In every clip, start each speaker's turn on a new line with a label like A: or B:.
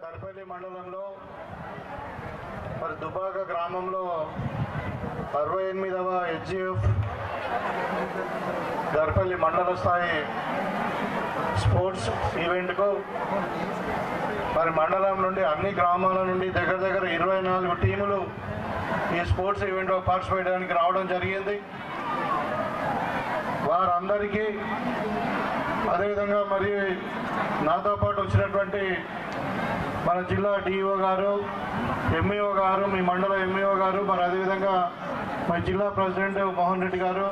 A: దర్పల్లి మండలంలో మరి దుబాక గ్రామంలో అరవై ఎనిమిదవ హెచ్జిఎఫ్ దర్పల్లి మండల స్థాయి స్పోర్ట్స్ ఈవెంట్కు మరి మండలం నుండి అన్ని గ్రామాల నుండి దగ్గర దగ్గర ఇరవై నాలుగు టీములు ఈ స్పోర్ట్స్ ఈవెంట్లో పార్టిసిపేట్ చేయడానికి రావడం జరిగింది. వారందరికీ అదేవిధంగా మరి నాతో పాటు వచ్చినటువంటి మన జిల్లా డిఈఓ గారు ఎంఈఓ గారు మీ మండల ఎంఈఓ గారు మరి అదేవిధంగా మా జిల్లా ప్రెసిడెంట్ మోహన్ రెడ్డి గారు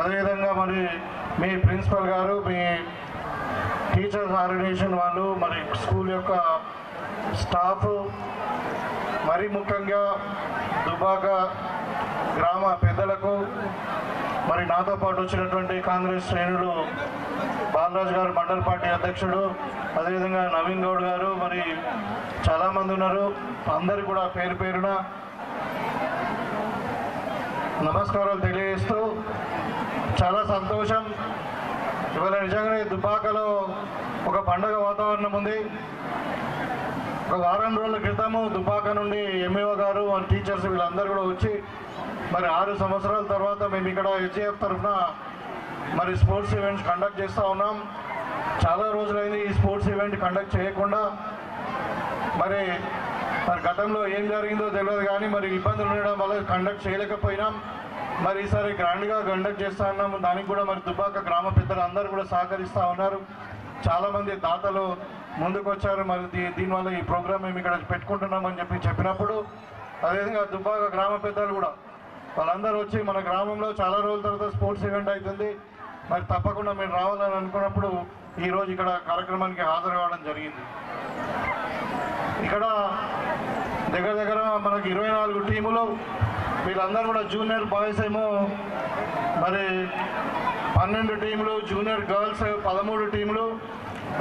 A: అదేవిధంగా మరి మీ ప్రిన్సిపల్ గారు మీ టీచర్స్ ఆర్గనైజేషన్ వాళ్ళు మరి స్కూల్ యొక్క స్టాఫ్ మరీ ముఖ్యంగా దుబాక గ్రామ పెద్దలకు మరి నాతో పాటు వచ్చినటువంటి కాంగ్రెస్ శ్రేణులు బాలరాజు గారు మండల పార్టీ అధ్యక్షుడు అదేవిధంగా నవీన్ గౌడ్ గారు మరి చాలామంది ఉన్నారు. అందరు కూడా పేరు పేరున నమస్కారాలు తెలియజేస్తూ చాలా సంతోషం. ఇవాళ నిజంగానే దుబాకలో ఒక పండగ వాతావరణం ఉంది. ఒక వారం రోజుల క్రితము దుపాక నుండి ఎంఏఓ గారు టీచర్స్ వీళ్ళందరూ కూడా వచ్చి మరి ఆరు సంవత్సరాల తర్వాత మేము ఇక్కడ హెచ్ఏఎఫ్ తరఫున మరి స్పోర్ట్స్ ఈవెంట్స్ కండక్ట్ చేస్తూ ఉన్నాం. చాలా రోజులైంది ఈ స్పోర్ట్స్ ఈవెంట్ కండక్ట్ చేయకుండా. మరి మరి గతంలో ఏం జరిగిందో తెలియదు కానీ మరి ఇబ్బందులు ఉండడం వల్ల కండక్ట్ చేయలేకపోయినాం. మరి ఈసారి గ్రాండ్గా కండక్ట్ చేస్తా ఉన్నాము. దానికి కూడా మరి దుబ్బాక గ్రామ పెద్దలు అందరూ కూడా సహకరిస్తూ ఉన్నారు. చాలామంది దాతలు ముందుకు వచ్చారు మరి దీ- దీనివల్ల ఈ ప్రోగ్రామ్ మేము ఇక్కడ పెట్టుకుంటున్నామని చెప్పి చెప్పినప్పుడు అదేవిధంగా దుబ్బాక గ్రామ పెద్దలు కూడా వాళ్ళందరూ వచ్చి మన గ్రామంలో చాలా రోజుల తర్వాత స్పోర్ట్స్ ఈవెంట్ అవుతుంది మరి తప్పకుండా మీరు రావాలని అనుకున్నప్పుడు ఈరోజు ఇక్కడ కార్యక్రమానికి హాజరు కావడం జరిగింది. ఇక్కడ దగ్గర దగ్గర మనకి ఇరవై నాలుగు టీములు వీళ్ళందరూ కూడా జూనియర్ బాయ్స్ ఏమో మరి పన్నెండు టీములు జూనియర్ గర్ల్స్ పదమూడు టీములు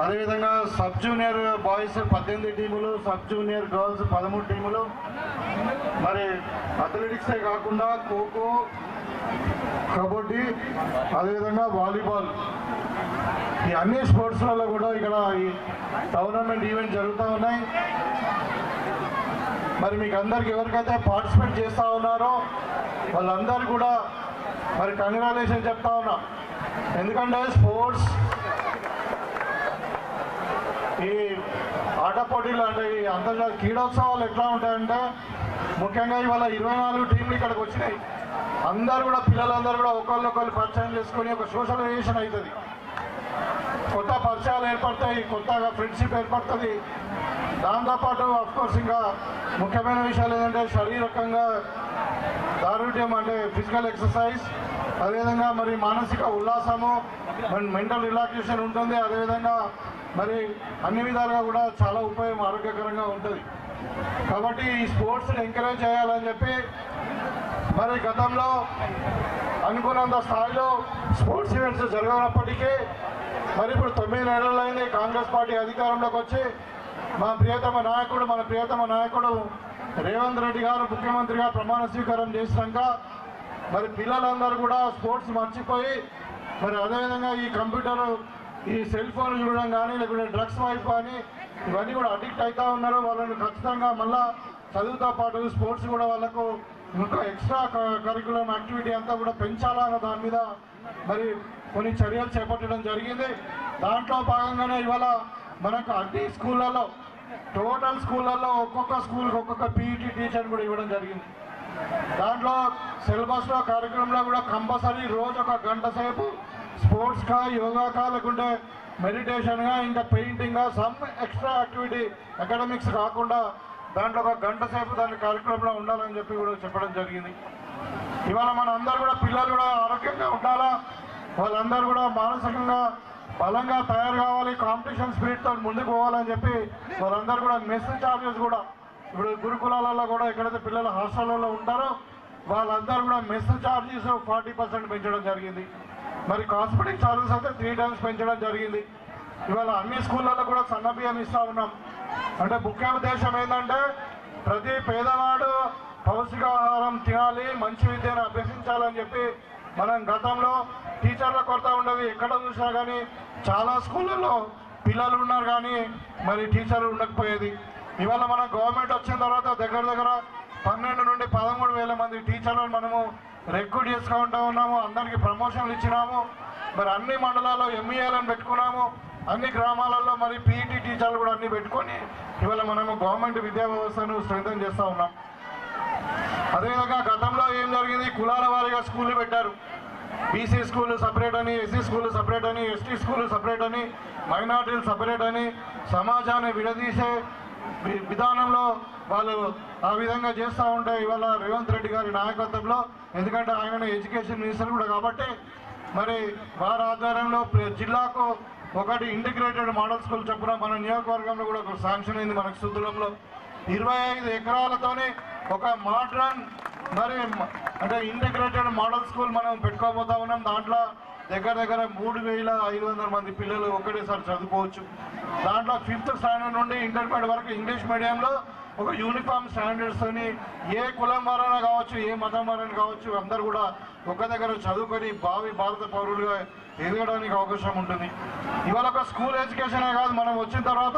A: అదేవిధంగా సబ్ జూనియర్ బాయ్స్ పద్దెనిమిది టీములు సబ్ జూనియర్ గర్ల్స్ పదమూడు టీములు. మరి అథ్లెటిక్సే కాకుండా ఖోఖో కబడ్డీ అదేవిధంగా వాలీబాల్. ఈ అన్ని స్పోర్ట్స్లలో కూడా ఇక్కడ ఈ టోర్నమెంట్ ఈవెంట్ జరుగుతూ ఉన్నాయి. మరి మీకు అందరికి ఎవరికైతే పార్టిసిపేట్ చేస్తూ ఉన్నారో వాళ్ళందరూ కూడా మరి కంగ్రాచులేషన్ చెప్తా ఉన్నా. ఎందుకంటే స్పోర్ట్స్ ఈ ఆట పోటీలు అంటే ఈ అంతర్జాతీయ క్రీడోత్సవాలు ఎట్లా ఉంటాయంటే ముఖ్యంగా ఇవాళ ఇరవై నాలుగు టీంలు ఇక్కడికి వచ్చినాయి. అందరు కూడా పిల్లలందరూ కూడా ఒకళ్ళొకళ్ళు పరిచయం చేసుకొని ఒక సోషలైజేషన్ అవుతుంది కొత్త పరిచయాలు ఏర్పడతాయి కొత్తగా ఫ్రెండ్షిప్ ఏర్పడుతుంది. దాంతోపాటు కోర్స్ ఇంకా ముఖ్యమైన విషయాలు ఏంటంటే శారీరకంగా దారుఢ్యం అంటే ఫిజికల్ ఎక్సర్సైజ్ అదేవిధంగా మరి మానసిక ఉల్లాసము మెంటల్ రిలాక్సేషన్ ఉంటుంది. అదేవిధంగా మరి అన్ని విధాలుగా కూడా చాలా ఉపయోగం ఆరోగ్యకరంగా ఉంటుంది. కాబట్టి ఈ స్పోర్ట్స్ని ఎంకరేజ్ చేయాలని చెప్పి మరి గతంలో అనుకున్నంత స్థాయిలో స్పోర్ట్స్ ఈవెంట్స్ జరగనప్పటికీ మరి ఇప్పుడు తొమ్మిది నెలలైంది కాంగ్రెస్ పార్టీ అధికారంలోకి వచ్చి మా ప్రియతమ నాయకుడు మన ప్రియతమ నాయకుడు రేవంత్ రెడ్డి గారు ముఖ్యమంత్రిగా ప్రమాణ స్వీకారం చేసినాక మరి పిల్లలందరూ కూడా స్పోర్ట్స్ మర్చిపోయి మరి అదేవిధంగా ఈ కంప్యూటర్ ఈ సెల్ ఫోన్ చూడడం కానీ లేకుంటే డ్రగ్స్ వైపు కానీ ఇవన్నీ కూడా అడిక్ట్ అవుతా ఉన్నారు. వాళ్ళని ఖచ్చితంగా మళ్ళా చదువుతో పాటు స్పోర్ట్స్ కూడా వాళ్ళకు ఇంకా ఎక్స్ట్రా కరికులం యాక్టివిటీ అంతా కూడా పెంచాలన్న దాని మీద మరి కొన్ని చర్యలు చేపట్టడం జరిగింది. దాంట్లో భాగంగానే ఇవాళ మనకు అన్ని స్కూళ్ళల్లో టోటల్ స్కూళ్ళల్లో ఒక్కొక్క స్కూల్కి ఒక్కొక్క పీఈటీ టీచర్ కూడా ఇవ్వడం జరిగింది. దాంట్లో సిలబస్లో కార్యక్రమంలో కూడా కంపల్సరీ రోజు ఒక గంట సేపు స్పోర్ట్స్గా యోగాకా లేకుంటే మెడిటేషన్గా ఇంకా పెయింటింగ్గా సమ్ ఎక్స్ట్రా యాక్టివిటీ అకాడమిక్స్ కాకుండా దాంట్లో ఒక గంట సేపు దాని కార్యక్రమంలో ఉండాలని చెప్పి కూడా చెప్పడం జరిగింది. ఇవాళ మన అందరు కూడా పిల్లలు కూడా ఆరోగ్యంగా ఉండాలా? వాళ్ళందరూ కూడా మానసికంగా బలంగా తయారు కావాలి కాంపిటీషన్ స్పిరిట్తో ముందుకు పోవాలని చెప్పి వాళ్ళందరూ కూడా మెస్ చార్జెస్ కూడా ఇప్పుడు గురుకులాలలో కూడా ఎక్కడైతే పిల్లలు హాస్టల్లో ఉంటారో వాళ్ళందరూ కూడా మెస్ చార్జెస్ ఫార్టీ పర్సెంట్ పెంచడం జరిగింది. మరి కాస్మెటిక్ చార్జెస్ అయితే త్రీ టైమ్స్ పెంచడం జరిగింది. ఇవాళ అన్ని స్కూళ్ళల్లో కూడా సన్న బియ్యం ఇస్తా ఉన్నాం. అంటే ముఖ్య ఉద్దేశం ఏంటంటే ప్రతి పేదవాడు పౌష్టికాహారం తినాలి మంచి విద్యను అభ్యసించాలని చెప్పి మనం గతంలో టీచర్ల కొరత ఉండదు ఎక్కడ చూసినా కానీ చాలా స్కూళ్ళల్లో పిల్లలు ఉన్నారు కానీ మరి టీచర్లు ఉండకపోయేది. ఇవాళ మన గవర్నమెంట్ వచ్చిన తర్వాత దగ్గర దగ్గర పన్నెండు నుండి పదమూడు వేల మంది టీచర్లను మనము రిక్రూట్ చేసుకుంటూ ఉన్నాము. అందరికీ ప్రమోషన్లు ఇచ్చినాము. మరి అన్ని మండలాల్లో ఎంఈఏలను పెట్టుకున్నాము. అన్ని గ్రామాలలో మరి పీఈటీ టీచర్లు కూడా అన్ని పెట్టుకొని ఇవాళ మనము గవర్నమెంట్ విద్యా వ్యవస్థను స్ట్రెంథన్ చేస్తూ ఉన్నాం. అదేవిధంగా గతంలో ఏం జరిగింది? కులాల వారీగా స్కూళ్ళు పెట్టారు. బీసీ స్కూల్ సపరేట్ అని ఎస్సీ స్కూల్ సపరేట్ అని ఎస్టీ స్కూల్ సపరేట్ అని మైనార్టీలు సపరేట్ అని సమాజాన్ని విడదీసే విధానంలో వాళ్ళు ఆ విధంగా చేస్తూ ఉంటే ఇవాళ రేవంత్ రెడ్డి గారి నాయకత్వంలో ఎందుకంటే ఆయన ఎడ్యుకేషన్ మినిస్టర్ కూడా కాబట్టి మరి వారి ఆధ్వర్యంలో జిల్లాకు ఒకటి ఇంటిగ్రేటెడ్ మోడల్ స్కూల్ చొప్పున మన నియోజకవర్గంలో కూడా ఒక శాంక్షన్ అయింది మనకు సుద్దులంలో. ఇరవై ఐదు ఎకరాలతోనే ఒక మోడ్రన్ మరి అంటే ఇంటిగ్రేటెడ్ మోడల్ స్కూల్ మనం పెట్టుకోబోతా ఉన్నాం. దాంట్లో దగ్గర దగ్గర మూడు వేల ఐదు వందల మంది పిల్లలు ఒకటేసారి చదువుకోవచ్చు. దాంట్లో ఫిఫ్త్ స్టాండర్డ్ నుండి ఇంటర్మీడియట్ వరకు ఇంగ్లీష్ మీడియంలో ఒక యూనిఫామ్ స్టాండర్డ్స్ తోని ఏ కులం వారైనా కావచ్చు ఏ మతం వారైనా కావచ్చు అందరు కూడా ఒక దగ్గర చదువుకొని భావి భారత పౌరులుగా ఎదగడానికి అవకాశం ఉంటుంది. ఇవాళ ఒక స్కూల్ ఎడ్యుకేషనే కాదు మనం వచ్చిన తర్వాత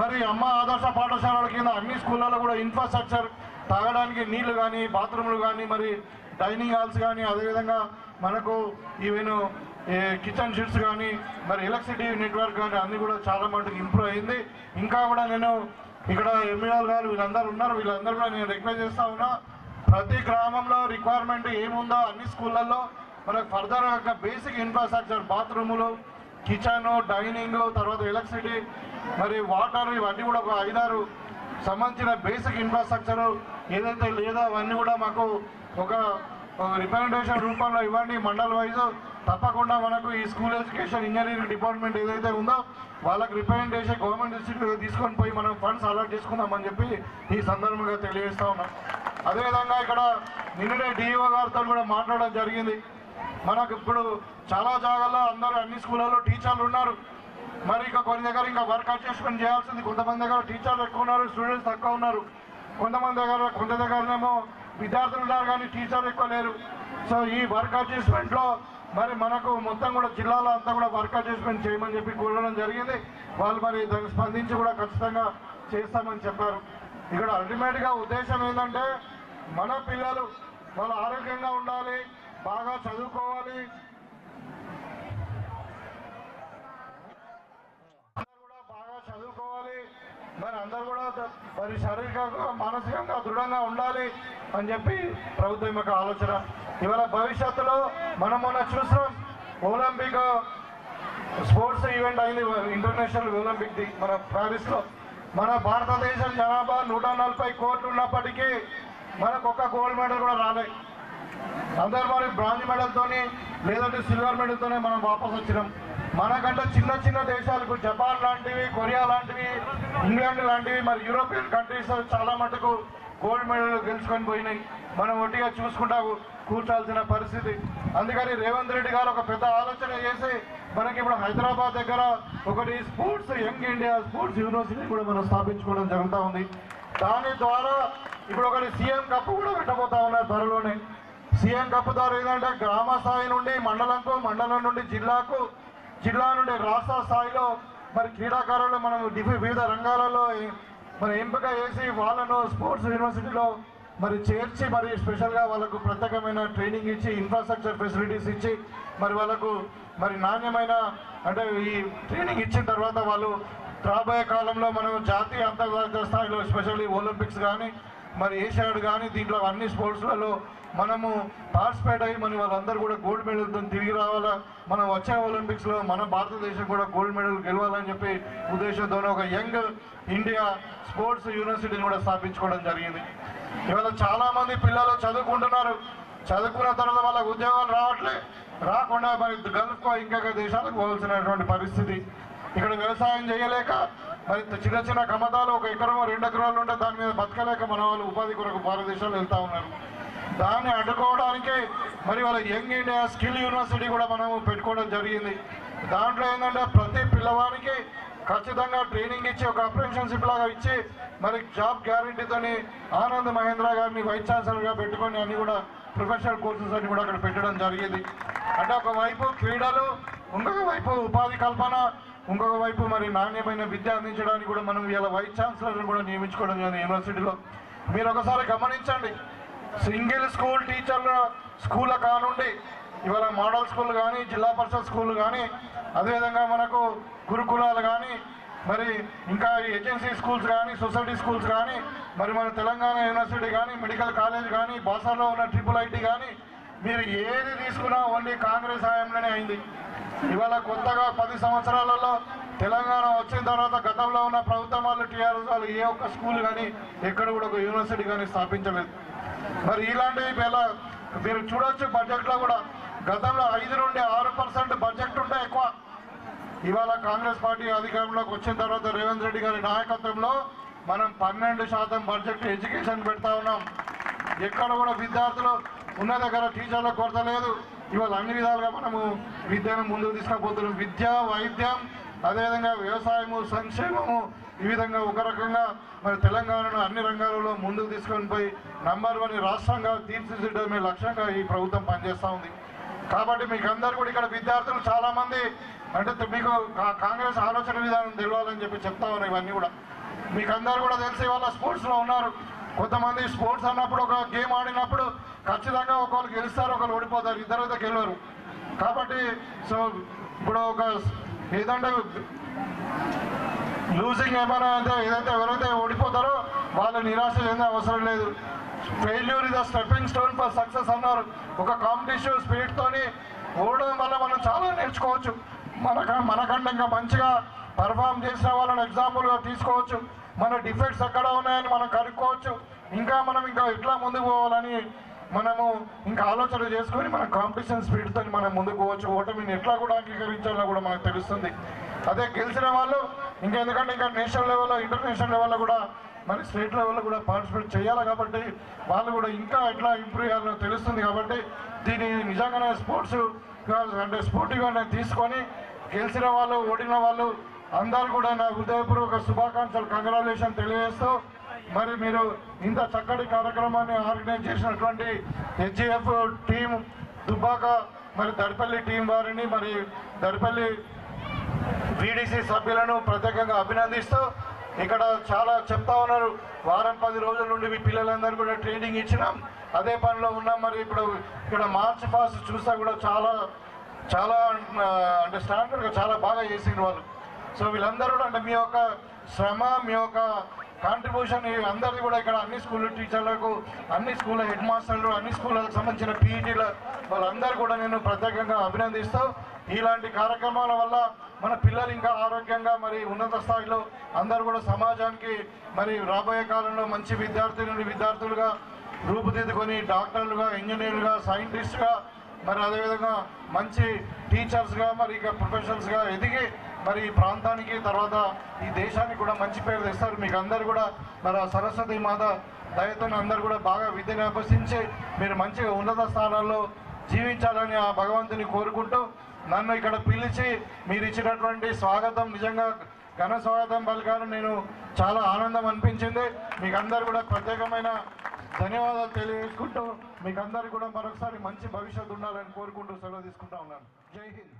A: మరి అమ్మ ఆదర్శ పాఠశాలల కింద అన్ని స్కూళ్ళలో కూడా ఇన్ఫ్రాస్ట్రక్చర్ తాగడానికి నీళ్ళు కానీ బాత్రూమ్లు కానీ మరి డైనింగ్ హాల్స్ కానీ అదేవిధంగా మనకు ఈవెన్ కిచెన్ షీట్స్ కానీ మరి ఎలక్ట్రిసిటీ నెట్వర్క్ కానీ అన్నీ కూడా చాలా మటుకు ఇంప్రూవ్ అయింది. ఇంకా కూడా నేను ఇక్కడ ఎంఈఆర్ గారు వీళ్ళందరూ ఉన్నారు. వీళ్ళందరూ కూడా నేను రిక్వెస్ట్ చేస్తా ఉన్నా ప్రతి గ్రామంలో రిక్వైర్మెంట్ ఏముందో అన్ని స్కూళ్ళల్లో మనకు ఫర్దర్ బేసిక్ ఇన్ఫ్రాస్ట్రక్చర్ బాత్రూములు కిచెన్ డైనింగ్ తర్వాత ఎలక్ట్రిసిటీ మరి వాటర్ ఇవన్నీ కూడా ఒక ఐదారు సంబంధించిన బేసిక్ ఇన్ఫ్రాస్ట్రక్చర్ ఏదైతే లేదో అవన్నీ కూడా మాకు ఒక రిప్రజెంటేషన్ రూపంలో ఇవ్వండి. మండల్ వైజ్ తప్పకుండా మనకు ఈ స్కూల్ ఎడ్యుకేషన్ ఇంజనీరింగ్ డిపార్ట్మెంట్ ఏదైతే ఉందో వాళ్ళకి రిప్రజెంటేషన్ గవర్నమెంట్ ఇన్స్టిట్యూట్ తీసుకొని పోయి మనం ఫండ్స్ అలాట్ చేసుకుందామని చెప్పి ఈ సందర్భంగా తెలియజేస్తా ఉన్నాం. అదేవిధంగా ఇక్కడ నిన్ననే డిఈఓ గారితో కూడా మాట్లాడడం జరిగింది. మనకు ఇప్పుడు చాలా జాగాల్లో అందరూ అన్ని స్కూళ్ళలో టీచర్లు ఉన్నారు. మరి ఇంకా కొన్ని దగ్గర ఇంకా వర్క్ అడ్జస్ట్మెంట్ చేయాల్సింది. కొంతమంది దగ్గర టీచర్లు ఎక్కువ ఉన్నారు స్టూడెంట్స్ తక్కువ ఉన్నారు. కొంతమంది దగ్గర కొంత దగ్గరనేమో విద్యార్థులు ఉన్నారు కానీ టీచర్లు ఎక్కువ లేరు. సో ఈ వర్క్ అడ్జస్ట్మెంట్లో మరి మనకు మొత్తం కూడా జిల్లాలో అంతా కూడా వర్క్ అడ్జస్ట్మెంట్ చేయమని చెప్పి కోరడం జరిగింది. వాళ్ళు మరి దానికి స్పందించి కూడా ఖచ్చితంగా చేస్తామని చెప్పారు. ఇక్కడ అల్టిమేట్గా ఉద్దేశం ఏంటంటే మన పిల్లలు వాళ్ళు ఆరోగ్యంగా ఉండాలి బాగా చదువుకోవాలి అందరూ కూడా బాగా చదువుకోవాలి మరి అందరూ కూడా ద- మరి శారీరకంగా మానసికంగా దృఢంగా ఉండాలి అని చెప్పి ప్రభుత్వం యొక్క ఆలోచన. ఇవాళ భవిష్యత్తులో మనం మొన్న చూసినాం ఒలింపిక్ స్పోర్ట్స్ ఈవెంట్ అయింది ఇంటర్నేషనల్ ఒలింపిక్ ది మన ప్యారిస్లో. మన భారతదేశం జనాభా నూట నలభై కోట్లు ఉన్నప్పటికీ మనకు ఒక్క గోల్డ్ మెడల్ కూడా రాలేదు అందరు మరి బ్రాంజ్ మెడల్తోని లేదంటే సిల్వర్ మెడల్తోనే మనం వాపస్ వచ్చినాం మనకంటే చిన్న చిన్న దేశాలకు జపాన్ లాంటివి కొరియా లాంటివి ఇంగ్లాండ్ లాంటివి మరి యూరోపియన్ కంట్రీస్ చాలా మటుకు గోల్డ్ మెడల్ గెలుచుకొని పోయినాయి. మనం ఒట్టిగా చూసుకుంటా కూర్చాల్సిన పరిస్థితి. అందుకని రేవంత్ రెడ్డి గారు ఒక పెద్ద ఆలోచన చేసి మనకి ఇప్పుడు హైదరాబాద్ దగ్గర ఒకటి sports Young India sports university కూడా మనం స్థాపించుకోవడం జరుగుతూ ఉంది. దాని ద్వారా ఇప్పుడు ఒకటి సీఎం కప్ కూడా పెట్టబోతా ఉన్నారు త్వరలోనే. సీఎం కప్ ద్వారా ఏంటంటే గ్రామ స్థాయి నుండి మండలంకు మండలం నుండి జిల్లాకు జిల్లా నుండి రాష్ట్ర స్థాయిలో మరి క్రీడాకారులు మనం వివిధ రంగాలలో మరి ఎంపిక చేసి వాళ్ళను స్పోర్ట్స్ యూనివర్సిటీలో మరి చేర్చి మరి స్పెషల్గా వాళ్ళకు ప్రత్యేకమైన ట్రైనింగ్ ఇచ్చి ఇన్ఫ్రాస్ట్రక్చర్ ఫెసిలిటీస్ ఇచ్చి మరి వాళ్ళకు మరి నాణ్యమైన అంటే ఈ ట్రైనింగ్ ఇచ్చిన తర్వాత వాళ్ళు రాబోయే కాలంలో మనం జాతీయ అంతర్జాతీయ స్థాయిలో స్పెషల్లీ ఒలింపిక్స్ కానీ మరి వేసాడు కానీ దీంట్లో అన్ని స్పోర్ట్స్లలో మనము పార్టిసిపేట్ అయ్యి మన వాళ్ళందరూ కూడా గోల్డ్ మెడల్తో తిరిగి రావాలా? మనం వచ్చే ఒలింపిక్స్లో మన భారతదేశం కూడా గోల్డ్ మెడల్ గెలవాలని చెప్పి ఉద్దేశంతో ఒక యంగ్ ఇండియా స్పోర్ట్స్ యూనివర్సిటీని కూడా స్థాపించుకోవడం జరిగింది. ఇవాళ చాలామంది పిల్లలు చదువుకుంటున్నారు. చదువుకున్న తర్వాత వాళ్ళకి ఉద్యోగాలు రావట్లే. రాకుండా మరి గల్ఫ్ ఇంకా దేశాలకు పోవాల్సినటువంటి పరిస్థితి. ఇక్కడ వ్యవసాయం చేయలేక మరి చిన్న చిన్న కమతాలు ఒక ఎకరం రెండు ఎకరాలు ఉంటే దాని మీద బతకలేక మన వాళ్ళు ఉపాధి కొరకు భారతదేశాలు వెళ్తూ ఉన్నారు. దాన్ని అడ్డుకోవడానికి మరి వాళ్ళ యంగ్ ఇండియా స్కిల్ యూనివర్సిటీ కూడా మనం పెట్టుకోవడం జరిగింది. దాంట్లో ఏంటంటే ప్రతి పిల్లవాడికి ఖచ్చితంగా ట్రైనింగ్ ఇచ్చి ఒక అప్రెంటిషన్షిప్ లాగా ఇచ్చి మరి జాబ్ గ్యారంటీతోని ఆనంద్ మహేంద్ర గారిని వైస్ ఛాన్సలర్గా పెట్టుకొని అన్ని కూడా ప్రొఫెషనల్ కోర్సెస్ అన్ని కూడా అక్కడ పెట్టడం జరిగింది. అంటే ఒకవైపు క్రీడలు ఇంకొక వైపు ఉపాధి కల్పన ఇంకొక వైపు మరి నాణ్యమైన విద్య అందించడానికి కూడా మనం ఇలా వైస్ ఛాన్సలర్ని కూడా నియమించుకోవడం జరిగింది యూనివర్సిటీలో. మీరు ఒకసారి గమనించండి. సింగిల్ స్కూల్ టీచర్ల స్కూల్ కానుండి ఇవాళ మోడల్ స్కూల్ కానీ జిల్లా పరిషత్ స్కూల్ కానీ అదేవిధంగా మనకు గురుకులాలు కానీ మరి ఇంకా ఏజెన్సీ స్కూల్స్ కానీ సొసైటీ స్కూల్స్ కానీ మరి మన తెలంగాణ యూనివర్సిటీ కానీ మెడికల్ కాలేజ్ కానీ బాసాలో ఉన్న ట్రిపుల్ ఐటీ కానీ మీరు ఏది తీసుకున్నా ఓన్లీ కాంగ్రెస్ హయాంలోనే అయింది. ఇవాళ కొత్తగా పది సంవత్సరాలలో తెలంగాణ వచ్చిన తర్వాత గతంలో ఉన్న ప్రభుత్వం వాళ్ళు టీఆర్ఎస్ వాళ్ళు ఏ ఒక్క స్కూల్ కానీ ఎక్కడ కూడా ఒక యూనివర్సిటీ కానీ స్థాపించలేదు. మరి ఇలాంటివి ఎలా మీరు చూడొచ్చు బడ్జెట్లో కూడా గతంలో ఐదు నుండి ఆరు పర్సెంట్ బడ్జెట్ ఉంటే ఎక్కువ. ఇవాళ కాంగ్రెస్ పార్టీ అధికారంలోకి వచ్చిన తర్వాత రేవంత్ రెడ్డి గారి నాయకత్వంలో మనం పన్నెండు శాతం బడ్జెట్ ఎడ్యుకేషన్ పెడతా ఉన్నాం. ఎక్కడ కూడా విద్యార్థులు ఉన్న దగ్గర టీచర్ల కొరత లేదు. ఇవాళ అన్ని విధాలుగా మనము విద్యను ముందుకు తీసుకుపోతున్నాం. విద్య వైద్యం అదేవిధంగా వ్యవసాయము సంక్షేమము ఈ విధంగా ఒక రకంగా మరి తెలంగాణను అన్ని రంగాలలో ముందుకు తీసుకొని పోయి నంబర్ వన్ రాష్ట్రంగా తీర్చిదిద్దడమే లక్ష్యంగా ఈ ప్రభుత్వం పనిచేస్తూ ఉంది. కాబట్టి మీకు అందరు కూడా ఇక్కడ విద్యార్థులు చాలామంది అంటే మీకు కా- కాంగ్రెస్ ఆలోచన విధానం తెలియాలని చెప్పి చెప్తా ఉన్నాయి ఇవన్నీ కూడా. మీకు అందరు కూడా తెలిసి వాళ్ళ స్పోర్ట్స్లో ఉన్నారు. కొంతమంది స్పోర్ట్స్ అన్నప్పుడు ఒక గేమ్ ఆడినప్పుడు ఖచ్చితంగా ఒకళ్ళు గెలుస్తారు ఒకళ్ళు ఓడిపోతారు ఇద్దరు అయితే గెలవరు. కాబట్టి సో ఇప్పుడు ఒక ఏదంటే లూజింగ్ ఏమైనా అంటే ఏదైతే ఎవరైతే ఓడిపోతారో వాళ్ళు నిరాశ చెందే అవసరం లేదు. Failure is the stepping stone for success అన్నారు. ఒక కాంపిటీషన్ స్పీడ్తోని ఓడడం వల్ల మనం చాలా నేర్చుకోవచ్చు. మనక మనకంటే ఇంకా మంచిగా పర్ఫామ్ చేసిన వాళ్ళని ఎగ్జాంపుల్గా తీసుకోవచ్చు. మన డిఫెక్ట్స్ ఎక్కడ ఉన్నాయని మనం కనుక్కోవచ్చు. ఇంకా మనం ఇంకా ఎట్లా ముందుకు పోవాలని మనము ఇంకా ఆలోచన చేసుకొని మన కాంపిటీషన్ స్పీడ్తో మనం ముందుకు పోవచ్చు. ఓటమిని ఎట్లా కూడా అంగీకరించాలో కూడా మనకు తెలుస్తుంది. అదే గెలిచిన వాళ్ళు ఇంకా ఎందుకంటే ఇంకా నేషనల్ లెవెల్లో ఇంటర్నేషనల్ లెవెల్లో కూడా మరి స్టేట్ లెవెల్లో కూడా పార్టిసిపేట్ చేయాలి కాబట్టి వాళ్ళు కూడా ఇంకా ఎట్లా ఇంప్రూవ్ చేయాలో తెలుస్తుంది కాబట్టి దీన్ని నిజంగానే స్పోర్ట్స్ అంటే స్పోర్టివ్గానే తీసుకొని గెలిచిన వాళ్ళు ఓడిన వాళ్ళు అందరు కూడా నా హృదయపూర్వక శుభాకాంక్షలు కంగ్రాచులేషన్ తెలియజేస్తూ మరి మీరు ఇంత చక్కటి కార్యక్రమాన్ని ఆర్గనైజ్ చేసినటువంటి హెచ్జిఎఫ్ టీం దుబ్బాక మరి దడిపల్లి టీం వారిని మరి దడిపల్లి బీడీసీ సభ్యులను ప్రత్యేకంగా అభినందిస్తూ ఇక్కడ చాలా చెప్తా ఉన్నారు. వారం పది రోజుల నుండి మీ పిల్లలందరూ కూడా ట్రైనింగ్ ఇచ్చినాం. అదే పనిలో ఉన్నాం. మరి ఇప్పుడు ఇక్కడ మార్చ్ పాస్ చూస్తే కూడా చాలా చాలా అంటే స్టాండర్డ్గా చాలా బాగా చేసిండ్రు వాళ్ళు. సో వీళ్ళందరూ కూడా అంటే మీ యొక్క శ్రమ మీ యొక్క కాంట్రిబ్యూషన్ అందరిది కూడా ఇక్కడ అన్ని స్కూల్ టీచర్లకు అన్ని స్కూల్ హెడ్ మాస్టర్లు అన్ని స్కూళ్ళకు సంబంధించిన పీఈటీల వాళ్ళందరూ కూడా నేను ప్రత్యేకంగా అభినందిస్తూ ఇలాంటి కార్యక్రమాల వల్ల మన పిల్లలు ఇంకా ఆరోగ్యంగా మరి ఉన్నత స్థాయిలో అందరూ కూడా సమాజానికి మరి రాబోయే కాలంలో మంచి విద్యార్థి నుండి విద్యార్థులుగా రూపుదిద్దుకొని డాక్టర్లుగా ఇంజనీర్లుగా సైంటిస్ట్గా మరి అదేవిధంగా మంచి టీచర్స్గా మరి ఇక ప్రొఫెషనల్స్గా ఎదిగి మరి ఈ ప్రాంతానికి తర్వాత ఈ దేశానికి కూడా మంచి పేరు తెస్తారు. మీకు అందరు కూడా మరి ఆ సరస్వతి మాత దయతో అందరు కూడా బాగా విద్యను అభ్యసించి మీరు మంచిగా ఉన్నత స్థానాల్లో జీవించాలని ఆ భగవంతుని కోరుకుంటూ నన్ను ఇక్కడ పిలిచి మీరు ఇచ్చినటువంటి స్వాగతం నిజంగా ఘన స్వాగతం పలికాను నేను చాలా ఆనందం అనిపించింది. మీకు అందరు కూడా ప్రత్యేకమైన ధన్యవాదాలు తెలియజేసుకుంటూ మీకు అందరికీ కూడా మరొకసారి మంచి భవిష్యత్తు ఉండాలని కోరుకుంటూ సెలవు తీసుకుంటా ఉన్నాను. జై హింద్.